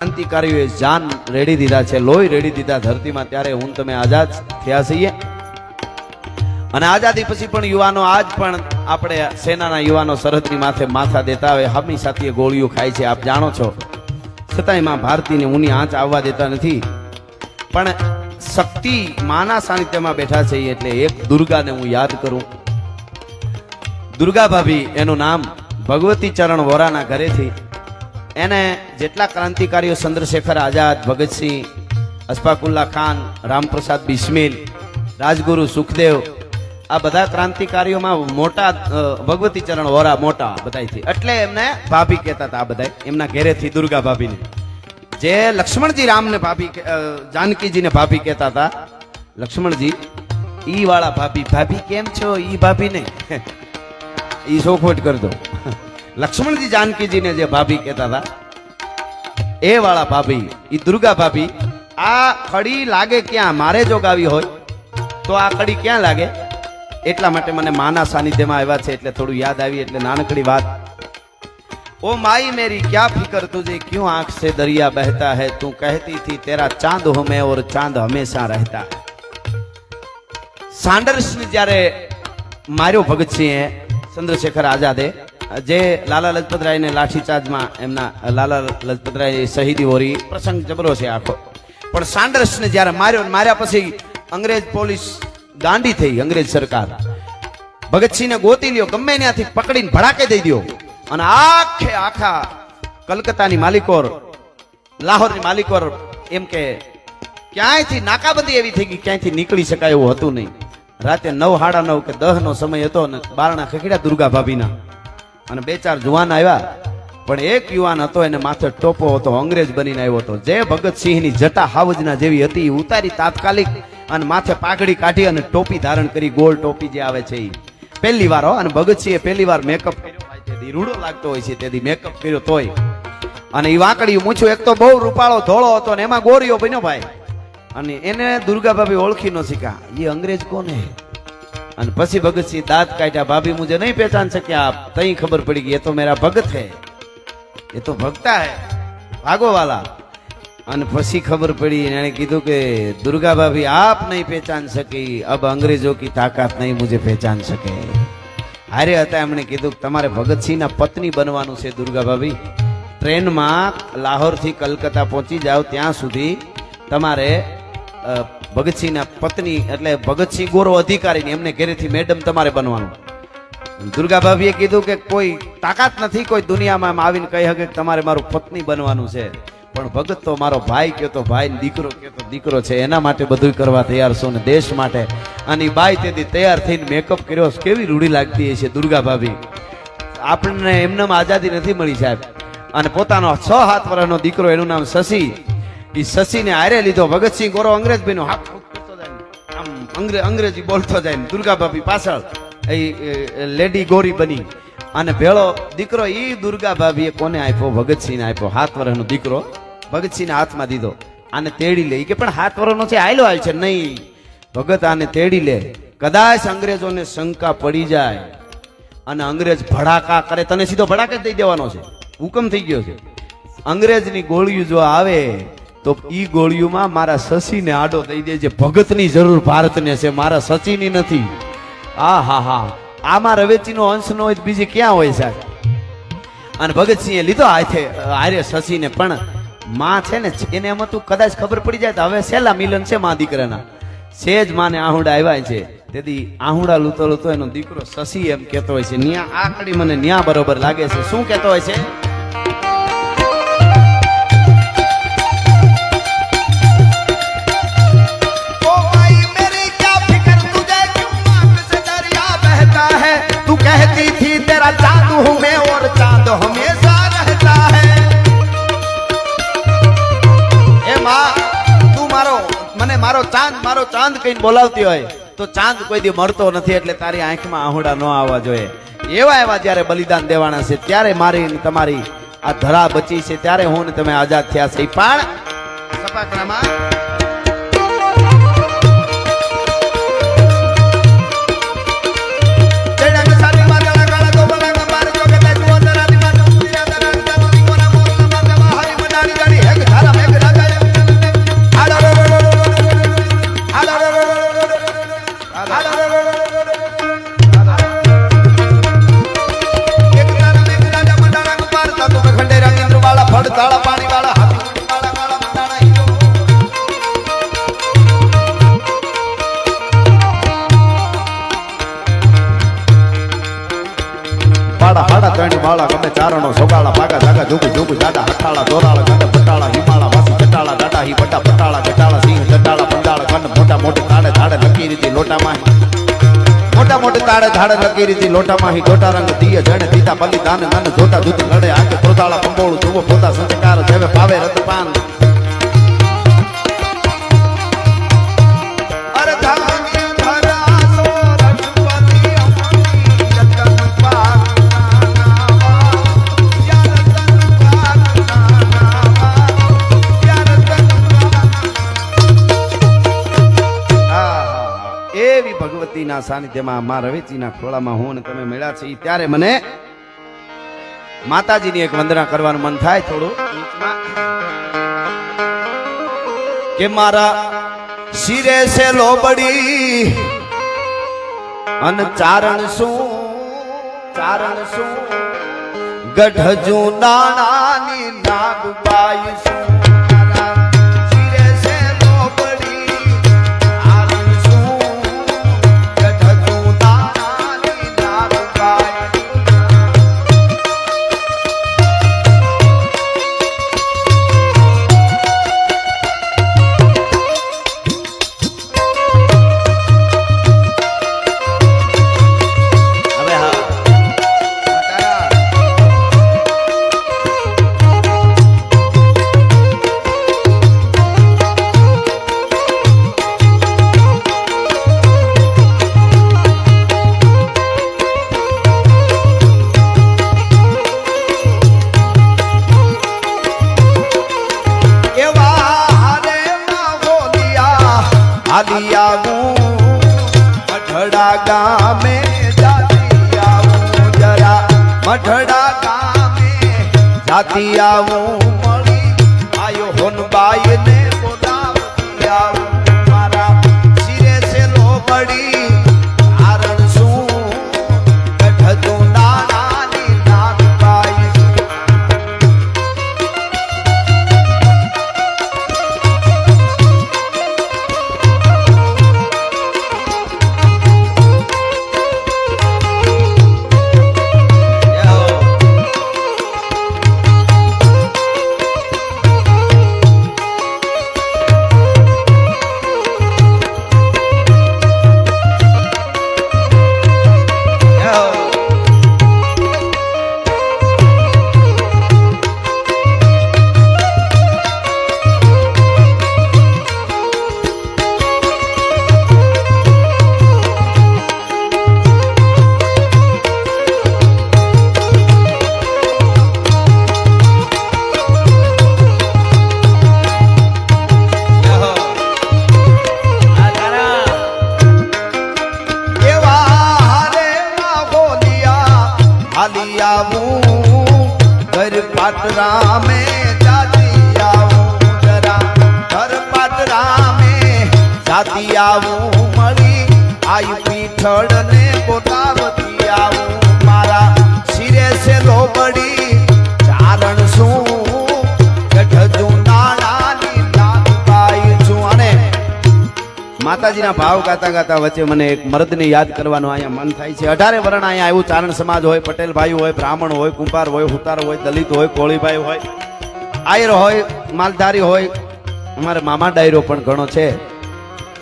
ક્રાંતિકારીઓએ જાન રેડી દીધા છે, લોહી રેડી દીધા ધરતીમાં, ત્યારે હું તમે આઝાદ થયા છીએ. અને આઝાદી પછી પણ યુવાનો આજ પણ આપણે સેનાના યુવાનો સરહદની માથે માથા દેતા હોય, હમી સાથે ગોળીઓ ખાય છે, આપ જાણો છો. છતાંયમાં ભારતીને ઊની આંચ આવવા દેતા નથી. પણ શક્તિ માના સાનિધ્યમાં બેઠા છે એટલે એક દુર્ગાને હું યાદ કરું. દુર્ગા ભાભી એનું નામ ભગવતી ચરણ વોરાના ઘરેથી એને જેટલા ક્રાંતિકારીઓ ચંદ્રશેખર આઝાદ, ભગતસિંહ અસ્ફાકુલ્લા ખાન, રામપ્રસાદ બિસ્મિલ, રાજગુરુ સુખદેવ, આ બધા ક્રાંતિકારીઓમાં મોટા ભગવતી ચરણ વોરા મોટા બધાથી એટલે એમને ભાભી કહેતા હતા આ બધા એમના ઘેરેથી દુર્ગા ભાભીને. જે લક્ષ્મણજી રામને ભાભી જાનકીજીને ભાભી કહેતા હતા. લક્ષ્મણજી, ઈ વાળા ભાભી ભાભી કેમ છો? ઈ ભાભી નહીં ઈ સોખવટ કરી દો. લક્ષ્મણજી જાનકીજીને જે ભાભી કહેતા હતા, એ વાળા ભાભી એ દુર્ગા ભાભી, આ કડી લાગે ક્યાં? મારે જો ગાવી હોય, તો આ કડી ક્યાં લાગે? એટલા માટે મને માના સાનિધ્યમાં આવ્યા છે, એટલે થોડું યાદ આવી, એટલે નાનકડી વાત. ઓ માઈ મેરી, ક્યાં ફિકર તુજે? ક્યું આંખ સે દરિયા બહેતા હે? તું કહેતી થી તેરા ચાંદ હમે ઓર ચાંદ હમેશા રહેતા. સાન્ડર્સને જ્યારે માર્યો ભગતસિંહે ચંદ્રશેખર આઝાદે જે લાલા લજપતરાયને લાઠીચાર્જમાં એમના લાલા લજપતરાય શહીદી હોરી પ્રસંગ જબરો છે આખો. પણ સાન્ડર્સને જ્યારે માર્યો માર્યા પછી અંગ્રેજ પોલીસ ગાંડી થઈ, અંગ્રેજ સરકાર. ભગતસિંહને ગોતી લ્યો, ગમે ત્યાંથી પકડીને ભડાકે દઈ દ્યો. અને આખે આખા કલકત્તાની માલિકોર, લાહોરની માલિકોર એમ કે, ક્યાંયથી નાકાબંધી એવી થઈ ગઈ? ક્યાંયથી નીકળી શકાય એવું હતું નહીં. રાતે નવ, સાડા નવ કે દહ નો સમય હતો ને બારણા ખખડ્યા દુર્ગા ભાભીના. અને બે ચાર જુવાન આવ્યા. પણ એક યુવાન હતો, એને માથે ટોપો હતો, અંગ્રેજ બનીને આવ્યો હતો. જે ભગતસિંહની જટા હાવજના જેવી હતી એ ઉતારી તાત્કાલિક અને માથે પાઘડી કાઢી અને ટોપી ધારણ કરી, ગોળ ટોપી જે આવે છે એ પહેલી વાર અને ભગતસિંહે પહેલી વાર મેકઅપ કર્યો તેથી રૂડો લાગતો હોય છે, તેથી મેકઅપ કર્યો તોય. અને એ વાંકડી મૂછું એક તો બહુ રૂપાળો ધોળો હતો ને, એમાં ગોરીઓ બન્યો ભાઈ. અને એને દુર્ગા ભાભી ઓળખી ન શીખા એ અંગ્રેજ કોને? અને પછી ભગતસિંહ દાંત કાઢ્યા. ભાભી મુજે નહીં પહેચાન શક્યા આપ. તઈ ખબર પડી ગઈ, એ તો મેરા ભગત હે. એ તો ભક્તા હે ભાગો વાલા અને પછી ખબર પડી એણે કીધું કે, દુર્ગા ભાભી, આપ નહીં પહેચાન શકી. અબ અંગ્રેજો કી તાકાત નહીં મુજે પહેચાન શકે. હારે હતા એમણે કીધું, તમારે ભગતસિંહના પત્ની બનવાનું છે, દુર્ગા ભાભી. ટ્રેનમાં લાહોરથી કલકત્તા પહોંચી જાઓ, ત્યાં સુધી તમારે ભગતસિંહના પત્ની એટલે ભગતસિંહ ગોરો અધિકારી એમને ઘેરેથી મેડમ તમારે બનવાનું. દુર્ગા ભાભીએ કીધું કે કોઈ તાકાત નથી કોઈ દુનિયામાં એમ આવીને કહી શકે તમારે મારું પત્ની બનવાનું છે. પણ ભગત તો મારો ભાઈ કયો તો ભાઈ દીકરો કયો દીકરો છે. એના માટે બધું કરવા તૈયાર છો ને દેશ માટે અને બાઈ તેથી તૈયાર થઈને મેકઅપ કર્યો. કેવી રૂઢી લાગતી હશે દુર્ગા ભાભી આપણને એમનેમ આઝાદી નથી મળી સાહેબ. અને પોતાનો છ હાથ વર્ષનો દીકરો, એનું નામ શશી. એ શશીને હારે લીધો, ભગતસિંહ ગોરો અંગ્રેજ બન્યો. હાથ ફૂંકતો જાય અંગ્રેજી બોલતો જાય ને. દુર્ગા ભાભી પાછળ એ લેડી ગોરી બની. અને ભેળો દીકરો એ દુર્ગા ભાભીએ કોને આપ્યો? ભગતસિંહને આપ્યો. હાથ વર્ષનો દીકરો ભગતસિંહને હાથમાં દીધો. આને તેડી લે. કે પણ હાથ વર્ષનો છે આયલો હાલ છે નહીં. ભગત આને તેડી લે. કદાચ અંગ્રેજોને શંકા પડી જાય અને અંગ્રેજ ભડાકા કરે, તને સીધો ભડાકે દઈ દેવાનો છે. હુકમ થઈ ગયો છે. અંગ્રેજની ગોળીઓ જો આવે તો ઈ ગોળીઓમાં મારા શશીને આડો દઈ દેજે. ભગતની જરૂર ભારતને છે, મારા સચીની નથી. આ હા હા. આમાં રવેચીનો અંશ નો હોય બીજી ક્યાં હોય સાહેબ? અને ભગતસિંહે લીધો હાથે, હારે શશીને પણ માં છે ને, એને એમ હતું, કદાચ ખબર પડી જાય તો હવે છેલ્લા મિલન છે માં દીકરાના. સેજ માને આહુડા આવ્યા છે. તેથી આહુડા લૂતો લૂતો એનો દીકરો શશી એમ કહેતો હોય છે. ન્યા આ કડી મને ન્યા બરોબર લાગે છે. શું કહેતો હોય છે? હે એ મારો, મને મારો ચાંદ મારો ચાંદ કહીને બોલાવતી હોય, તો ચાંદ કોઈ દી મળતો નથી એટલે તારી આંખમાં આહુડા ન આવવા જોઈએ. એવા એવા જ્યારે બલિદાન દેવાના છે, ત્યારે મારી તમારી આ ધરા બચી છે, ત્યારે હું તમે આઝાદ થયા છે. પણ સપાકરામાં લોટામાં મોટા મોટા તાળે ધાડે લગી રીતી લોટામાં હી. ગોટા રંગ દિયે જણે દીતા પલ્લી દાન નન જોતા જુત લડે આગે પ્રોતાળા પંબોળું જુવો પોતા સંસ્કાર જેવે પાવે રતપાન. ભગવતીના સાનિધ્યમાં મા રવેચીના ખોળામાં હું અને તમે મળ્યા છે ત્યારે મને માતાજીની એક વંદના કરવાનું મન થાય થોડું. કે મારા શિરે છે લોબડી, અને ચારણ શું ચારણ શું? ગઢજુ નાગ નાગબાઈ શું? મઠડા ગામે જાતી આવું માતાજીના ભાવ ગાતા ગાતા વચ્ચે મને એક મર્દને યાદ કરવાનું અહીંયા મન થાય છે. અઢારે વર્ણ અહીંયા આવ્યું. ચારણ સમાજ હોય પટેલ ભાઈ હોય, બ્રાહ્મણ હોય, કુંભાર હોય, હુતાર હોય, દલિત હોય, કોળીભાઈ હોય, આયર હોય, માલધારી હોય. અમારે મામા ડાયરો પણ ઘણો છે.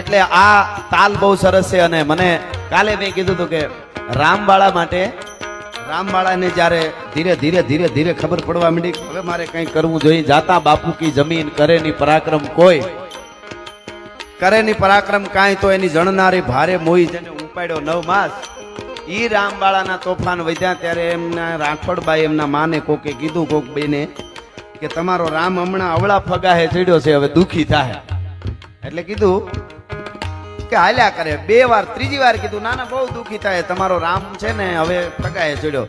એટલે આ તાલ બહુ સરસ છે અને મને કાલે મેં કીધું હતું કે રામવાળા માટે, રામવાળાને જ્યારે ધીરે ધીરે ધીરે ધીરે ખબર પડવા માંડી હવે મારે કંઈ કરવું જોઈએ. જાતા બાપુ કી જમીન કરે ની પરાક્રમ કોઈ કરે ની પરાક્રમ કાંઈ તો એની જણનારી ભારે મોહી જેને ઉપાડ્યો નવ માસ. ઈ રામબાળાના તોફાન વધ્યા ત્યારે એમના રાઠોડબાઈ એમના માને કોકે કીધું, કોક બેને કે તમારો રામ હમણાં અવળા ફગાહે ચડ્યો છે, હવે દુખી થાય. એટલે કીધું કે હાલ્યા કરે. બે વાર, ત્રીજી વાર કીધું, ના ના, બહુ દુખી થાય. તમારો રામ છે ને, હવે ફગાહે ચડ્યો.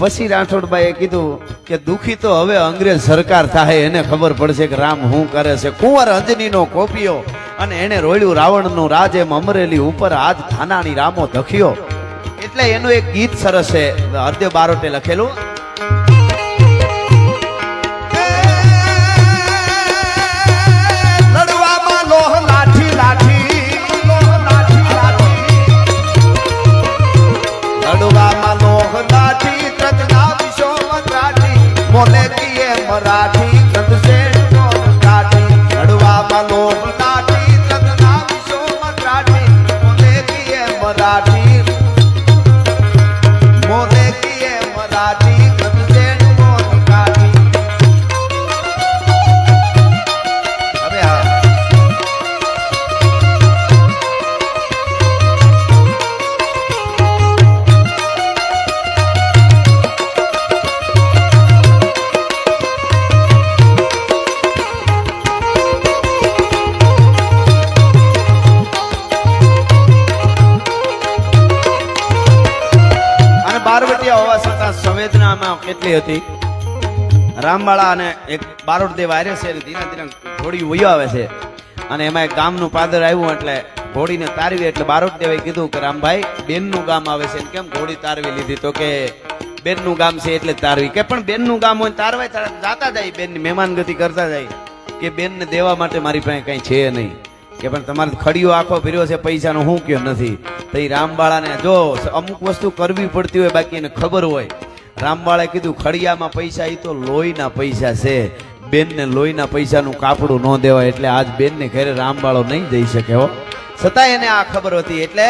પછી રાઠોડભાઈએ કીધું કે દુખી તો હવે અંગ્રેજ સરકાર થાય, એને ખબર પડશે કે રામ શું કરે છે. કુંવર અંજનીનો કોપિયો અને એને રોળ્યું રાવણનું રાજ એમ અમરેલી ઉપર આજ થાનાની રામો ધખ્યો. એટલે એનું એક ગીત સરસ છે. હરદેવ બારોટે લખેલું કેટલી હતી? રામવાળા અને એક બારોટદેવ આરે છે ધીરે ધીરે ઘોડી વયો આવે છે. અને એમાં એક ગામનું પાદર આવ્યું એટલે ઘોડીને તારવી એટલે બારોટદેવે કીધું કે, રામભાઈ, બેનનું ગામ આવે છે કેમ ઘોડી તારવી લીધી? તો કે, બેનનું ગામ છે એટલે તારવી. કે પણ બેનનું ગામ હોય તારવાય તાર, જાતા જાય બેનની મહેમાનગતિ કરતા જાય. કે બેનને દેવા માટે મારી પાસે કંઈ છે નહીં. કે પણ તમારે ખડીયો આખો ફેર્યો છે, પૈસાનો હું કયો નથી? તો એ રામબાળાને જો અમુક વસ્તુ કરવી પડતી હોય બાકી એને ખબર હોય. રામબાળાએ કીધું, ખડિયામાં પૈસા એ તો લોહીના પૈસા છે. બેનને લોહીના પૈસાનું કાપડું ન દેવાય, એટલે આજ બેનને ઘરે રામબાળો નહીં જઈ શકે હો. છતાં એને આ ખબર હતી, એટલે